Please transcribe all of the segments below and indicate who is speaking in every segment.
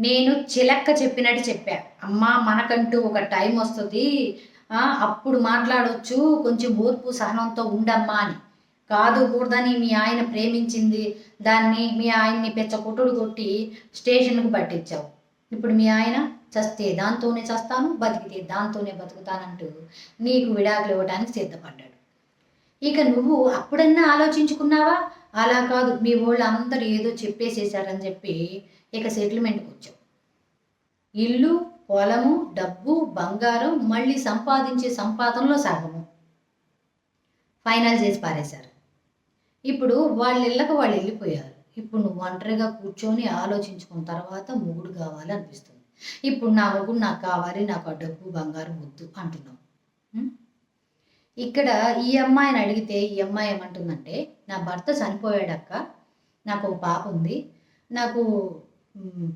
Speaker 1: నేను చిలక్క చెప్పినట్టు చెప్పా. అమ్మా మనకంటూ ఒక టైం వస్తుంది. అప్పుడు మాట్లాడవచ్చు కొంచెం ఓర్పు సహనంతో ఉండమ్మా అని. కాదు కూడదని మీ ఆయన ప్రేమించింది. దాన్ని మీ ఆయన్ని పెచ్చకొట్టుడు కొట్టి స్టేషన్కు పట్టించావు. ఇప్పుడు మీ ఆయన చస్తే దాంతోనే చస్తాను బతికితే దాంతోనే బతుకుతానంటూ నీకు విడాకులు ఇవ్వడానికి సిద్ధపడ్డాడు. ఇక నువ్వు అప్పుడన్నా ఆలోచించుకున్నావా? అలా కాదు. మీ వాళ్ళు అందరూ ఏదో చెప్పేసేసారని చెప్పి ఇక సెటిల్మెంట్కి వచ్చాం. ఇల్లు పొలము డబ్బు బంగారం మళ్ళీ సంపాదించే సంపాదనలో సగము. ఫైనల్ చేసి పారేశారు. ఇప్పుడు వాళ్ళ ఇళ్ళకి వాళ్ళు వెళ్ళిపోయారు. ఇప్పుడు నువ్వు ఒంటరిగా కూర్చొని ఆలోచించుకున్న తర్వాత మొగుడు కావాలి అనిపిస్తుంది. ఇప్పుడు నా మొగుడు నాకు కావాలి నాకు ఆ డబ్బు బంగారం వద్దు అంటున్నావు. ఇక్కడ ఈ అమ్మాయిని అడిగితే ఈ అమ్మాయి ఏమంటుందంటే నా భర్త చనిపోయాడక్క నాకు ఒక పాప ఉంది నాకు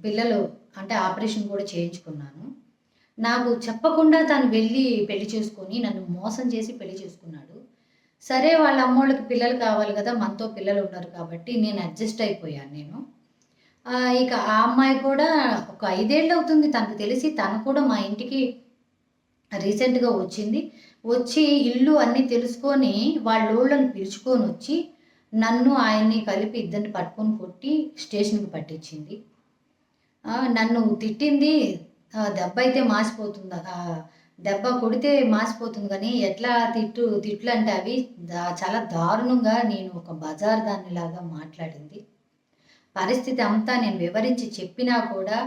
Speaker 1: పిల్లలు అంటే ఆపరేషన్ కూడా చేయించుకున్నాను. నాకు చెప్పకుండా తను వెళ్ళి పెళ్ళి చేసుకొని నన్ను మోసం చేసి పెళ్ళి చేసుకున్నాడు. సరే వాళ్ళ అమ్మోళ్ళకి పిల్లలు కావాలి కదా మనతో పిల్లలు ఉన్నారు కాబట్టి నేను అడ్జస్ట్ అయిపోయాను నేను. ఇక ఆ అమ్మాయి కూడా ఒక ఐదేళ్ళు అవుతుంది తనకు తెలిసి తను కూడా మా ఇంటికి రీసెంట్గా వచ్చింది. వచ్చి ఇల్లు అన్నీ తెలుసుకొని వాళ్ళ ఊళ్ళని పిలుచుకొని వచ్చి నన్ను ఆయన్ని కలిపి ఇద్దరిని పట్టుకొని కొట్టి స్టేషన్కి పట్టించింది. నన్ను తిట్టింది. దెబ్బ అయితే మాసిపోతుంది. దెబ్బ కొడితే మాసిపోతుంది కానీ ఎట్లా తిట్టు తిట్లు అంటే అవి చాలా దారుణంగా నేను ఒక బజార్ దానిలాగా మాట్లాడింది. పరిస్థితి అంతా నేను వివరించి చెప్పినా కూడా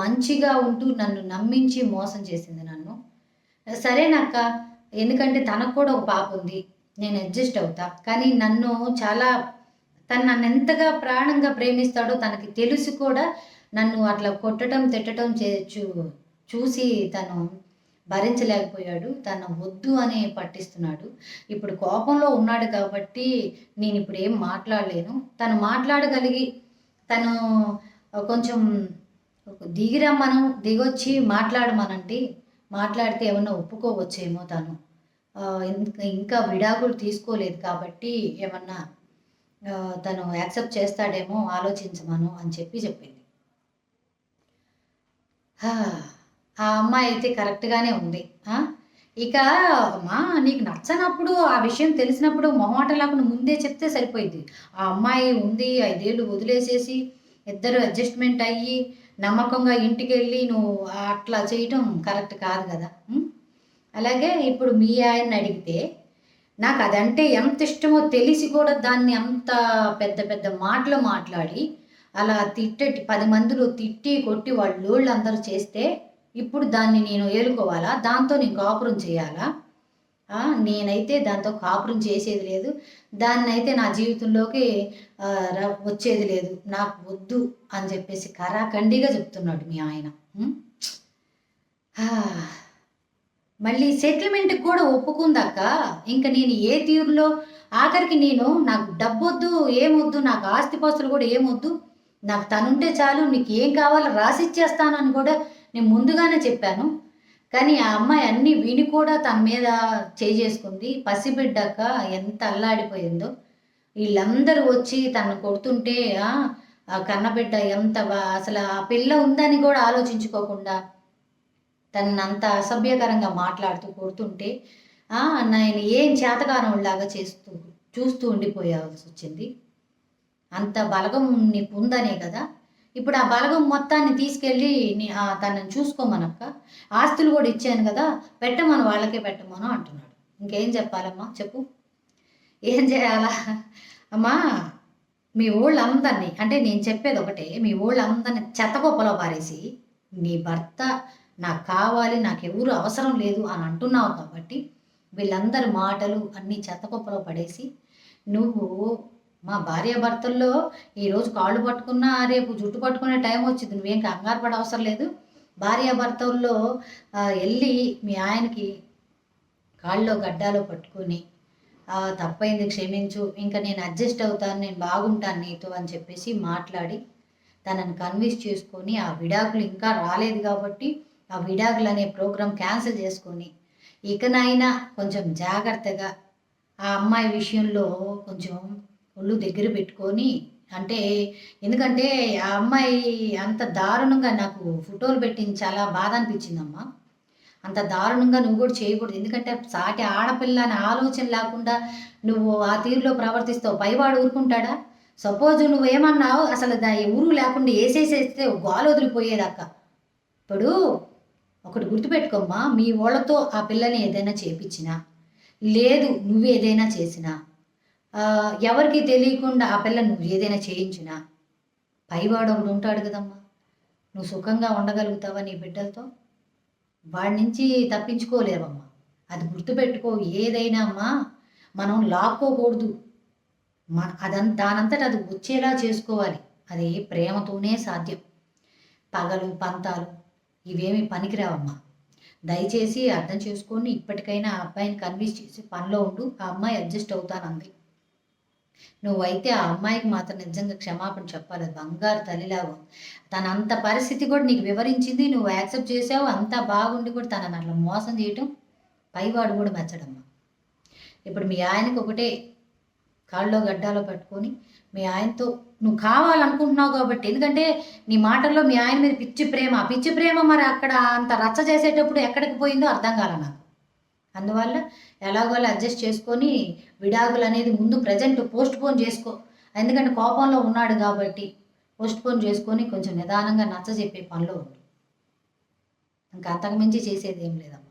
Speaker 1: మంచిగా ఉంటూ నన్ను నమ్మించి మోసం చేసింది నన్ను. సరేనక్క ఎందుకంటే తనకు కూడా ఒక పాప ఉంది. నేను అడ్జస్ట్ అవుతా. కానీ నన్ను చాలా తను నన్ను ఎంతగా ప్రాణంగా ప్రేమిస్తాడో తనకి తెలిసి కూడా నన్ను అట్లా కొట్టడం తిట్టడం చే చూసి తను భరించలేకపోయాడు. తన వద్దు అని పట్టిస్తున్నాడు. ఇప్పుడు కోపంలో ఉన్నాడు కాబట్టి నేను ఇప్పుడు ఏం మాట్లాడలేను. తను మాట్లాడగలిగి తను కొంచెం దిగిరా మనం దిగొచ్చి మాట్లాడమనండి మాట్లాడితే ఏమన్నా ఒప్పుకోవచ్చేమో తను. ఇంకా విడాకులు తీసుకోలేదు కాబట్టి ఏమన్నా తను యాక్సెప్ట్ చేస్తాడేమో ఆలోచించమను అని చెప్పి చెప్పింది. ఆ అమ్మాయి అయితే కరెక్ట్గానే ఉంది. ఇక అమ్మా నీకు నచ్చనప్పుడు ఆ విషయం తెలిసినప్పుడు మొహమాట లేకుండా ముందే చెప్తే సరిపోయింది ఆ అమ్మాయి ఉంది ఐదేళ్ళు వదిలేసేసి ఇద్దరు అడ్జస్ట్మెంట్ అయ్యి నమ్మకంగా ఇంటికి వెళ్ళి నువ్వు అట్లా చేయటం కరెక్ట్ కాదు కదా? అలాగే ఇప్పుడు మీ ఆయన్ని అడిగితే నాకు అదంటే ఎంత ఇష్టమో తెలిసి కూడా దాన్ని అంత పెద్ద పెద్ద మాటలు మాట్లాడి అలా తిట్టటి పది మందిలో తిట్టి కొట్టి వాళ్ళు లోళ్ళు అందరూ చేస్తే ఇప్పుడు దాన్ని నేను ఏలుకోవాలా? దాంతో నేను కాపురం చేయాలా? నేనైతే దాంతో కాపురం చేసేది లేదు. దాన్ని అయితే నా జీవితంలోకి ర- వచ్చేది లేదు. నాకు వద్దు అని చెప్పేసి కరాఖండిగా చెప్తున్నాడు మీ ఆయన. మళ్ళీ సెటిల్మెంట్కి కూడా ఒప్పుకుందాక ఇంకా నేను ఏ తీరులో? ఆఖరికి నేను నాకు డబ్బొద్దు ఏమొద్దు నాకు ఆస్తిపాస్తులు కూడా ఏమొద్దు నాకు తనుంటే చాలు నీకు ఏం కావాలో రాసిచ్చేస్తానని కూడా నేను ముందుగానే చెప్పాను. కానీ ఆ అమ్మాయి అన్నీ విని కూడా తన మీద చేసుకుంది. పసిబిడ్డాక ఎంత అల్లాడిపోయిందో. వీళ్ళందరూ వచ్చి తను కొడుతుంటే ఆ కన్నబిడ్డ ఎంత అసలు ఆ పిల్ల ఉందని కూడా ఆలోచించుకోకుండా తనని అంత అసభ్యకరంగా మాట్లాడుతూ కొడుతుంటే నేను ఏం చేతకారంలాగా చేస్తూ చూస్తూ ఉండిపోయాల్సి వచ్చింది. అంత బలగం నీకు ఉందనే కదా? ఇప్పుడు ఆ బలగం మొత్తాన్ని తీసుకెళ్ళి నీ- తనని చూసుకోమనక్క. ఆస్తులు కూడా ఇచ్చాను కదా పెట్టమను వాళ్ళకే పెట్టమను అంటున్నాడు. ఇంకేం చెప్పాలమ్మా? చెప్పు. ఏం చేయాలా? అమ్మా మీ ఊళ్ళందరినీ అంటే నేను చెప్పేది ఒకటే మీ ఊళ్ళందరినీ చెత్తగొప్పలో పారేసి నీ భర్త నాకు కావాలి నాకు ఎవరు అవసరం లేదు అని అంటున్నావు కాబట్టి వీళ్ళందరి మాటలు అన్నీ చెత్తకొప్పలో పడేసి నువ్వు మా భార్య భర్తల్లో ఈరోజు కాళ్ళు పట్టుకున్నా రేపు జుట్టు పట్టుకునే టైం వచ్చింది. నువ్వేం కంగారు పడ అవసరం లేదు. భార్య భర్తల్లో వెళ్ళి మీ ఆయనకి కాళ్ళలో గడ్డాలో పట్టుకొని తప్పైంది క్షమించు. ఇంకా నేను అడ్జస్ట్ అవుతాను నేను బాగుంటాను నీతో అని చెప్పేసి మాట్లాడి తనని కన్విన్స్ చేసుకొని ఆ విడాకులు ఇంకా రాలేదు కాబట్టి ఆ విడాకులు అనే ప్రోగ్రాం క్యాన్సిల్ చేసుకొని ఇకనైనా కొంచెం జాగ్రత్తగా ఆ అమ్మాయి విషయంలో కొంచెం ఒళ్ళు దగ్గర పెట్టుకొని అంటే ఎందుకంటే ఆ అమ్మాయి అంత దారుణంగా నాకు ఫోటోలు పెట్టింది చాలా బాధ అనిపించిందమ్మా. అంత దారుణంగా నువ్వు కూడా చేయకూడదు. ఎందుకంటే సాటి ఆడపిల్ల అనే ఆలోచన లేకుండా నువ్వు ఆ తీరులో ప్రవర్తిస్తావు. పైవాడు ఊరుకుంటాడా? సపోజ్ నువ్వేమన్నావు అసలు దా ఊరు లేకుండా వేసేసేస్తే గోల వదిలిపోయేదాకా. ఇప్పుడు ఒకటి గుర్తుపెట్టుకోమ్మా మీ వాళ్ళతో ఆ పిల్లని ఏదైనా చేపించినా లేదు నువ్వు ఏదైనా చేసినా ఎవరికి తెలియకుండా ఆ పిల్ల నువ్వు ఏదైనా చేయించినా పైవాడు ఒకడు ఉంటాడు కదమ్మా. నువ్వు సుఖంగా ఉండగలుగుతావా నీ బిడ్డలతో? వాడి నుంచి తప్పించుకోలేవమ్మా. అది గుర్తుపెట్టుకో ఏదైనా అమ్మా మనం లాక్కోకూడదు. మన అదంతా దానంతట అది వచ్చేలా చేసుకోవాలి. అది ప్రేమతోనే సాధ్యం. పగలు పంతాలు ఇవేమి పనికిరావమ్మా. దయచేసి అర్థం చేసుకొని ఇప్పటికైనా ఆ అబ్బాయిని కన్విన్స్ చేసి పనిలో ఉండు ఆ అమ్మాయి అడ్జస్ట్ అవుతానంది. నువ్వైతే ఆ అమ్మాయికి మాత్రం నిజంగా క్షమాపణ చెప్పాలి బంగారు తల్లిలాగా. తన అంత పరిస్థితి కూడా నీకు వివరించింది నువ్వు యాక్సెప్ట్ చేసావు అంతా బాగుండి కూడా తనని అట్లా మోసం చేయటం పైవాడు కూడా మెచ్చడమ్మా. ఇప్పుడు మీ ఆయనకు ఒకటే కాళ్ళలో గడ్డాలో పట్టుకొని మీ ఆయనతో నువ్వు కావాలనుకుంటున్నావు కాబట్టి ఎందుకంటే నీ మాటల్లో మీ ఆయన మీద పిచ్చి ప్రేమ పిచ్చి ప్రేమ మరి అక్కడ అంత రచ్చ చేసేటప్పుడు ఎక్కడికి పోయిందో అర్థం కాల నాకు. అందువల్ల ఎలాగోలా అడ్జస్ట్ చేసుకొని విడాకులు అనేది ముందు ప్రజెంట్ పోస్ట్ పోన్ చేసుకో. ఎందుకంటే కోపంలో ఉన్నాడు కాబట్టి పోస్ట్ పోన్ చేసుకొని కొంచెం నిదానంగా నచ్చ చెప్పే పనిలో ఉండు. ఇంకా అంతకుమించి చేసేది ఏం లేదమ్మా.